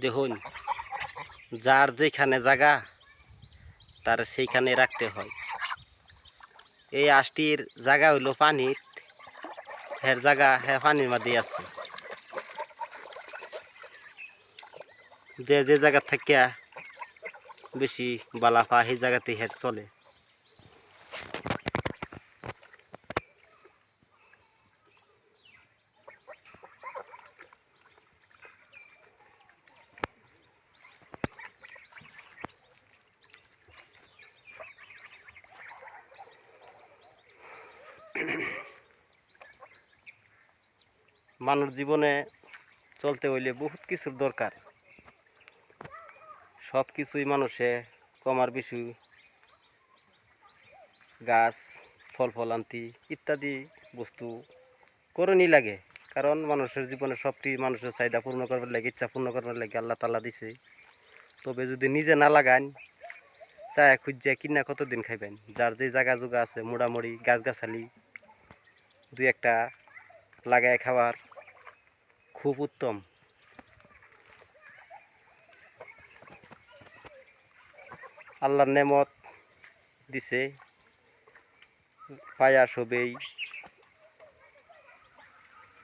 দেখুন, যার যেখানে জায়গা, তার সেইখানে রাখতে হয়। এই আষ্টির জায়গা হইল পানির, হের জায়গা হ্যাঁ পানির মধ্যে আছে। যে যে জায়গা থেকে বেশি বালাফা সেই জায়গাতে হের চলে। মানুষ জীবনে চলতে হইলে বহুত কিছুর দরকার। সব কিছুই মানুষে কমার বেশি গাছ, ফল ফলান্তি ইত্যাদি বস্তু করণই লাগে। কারণ মানুষের জীবনে সবটি মানুষের চাহিদা পূর্ণ করবার লাগে, ইচ্ছা পূর্ণ করবার লাগে, আল্লাহ তালা দিছে। তবে যদি নিজে না লাগান, চায় খুঁজছে কিনা কতদিন খাইবেন? যার যে জায়গা জোগা আছে, মোড়ামুড়ি, গাছগাছালি, দুই একটা লাগায় খাবার খুব উত্তম। আল্লাহর নেমত দিছে, পায়া সবেই।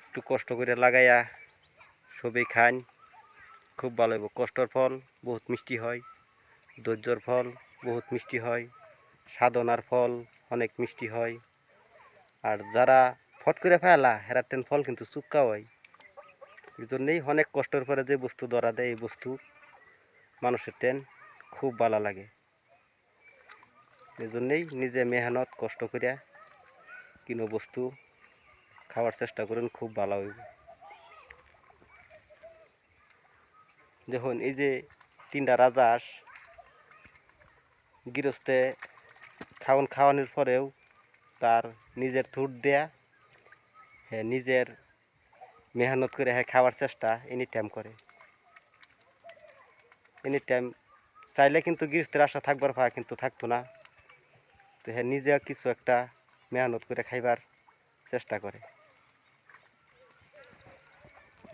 একটু কষ্ট করে লাগাইয়া সবেই খান, খুব ভালো হইব। কষ্টর ফল, বহুত মিষ্টি হয়। ধৈর্যর ফল, বহুত মিষ্টি হয়। সাধনার ফল, অনেক মিষ্টি হয়। আর যারা ফট করে ফেলা হেরাতেন ফল কিন্তু চুক্কা হয়। এই জন্যেই অনেক কষ্টের পরে যে বস্তু ধরা দেয়, এই বস্তু মানুষের টেন খুব ভালো লাগে। এই জন্যেই নিজে মেহনত, কষ্ট করিয়া কিনো বস্তু খাওয়ার চেষ্টা করেন, খুব ভালো হইব। দেখুন, এই যে তিনটা রাজাস গৃহস্থে খাওয়ান খাওয়ানোর পরেও তার নিজের থুট দেয়া হ্যাঁ নিজের মেহনত করে হ্যাঁ খাওয়ার চেষ্টা এনি টাইম করে। এনি টাইম চাইলে কিন্তু গৃহস্থের আশা থাকবার পা কিন্তু থাকতো না। তো হ্যাঁ নিজে কিছু একটা মেহনত করে খাইবার চেষ্টা করে।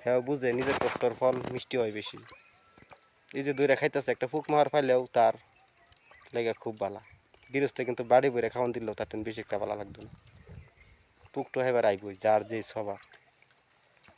হ্যাঁ বুঝে নিজের কষ্টর ফল মিষ্টি হয় বেশি। এই যে দইরা খাইতেছে, একটা ফুক মার ফাইলেও তার লেগে খুব ভালা গৃহস্থে কিন্তু বাড়ি বইরে খাওয়ান দিলেও তার বেশি একটা ভালো লাগতো না। পুকটো এবার আইবই, যার যে স্বভাব।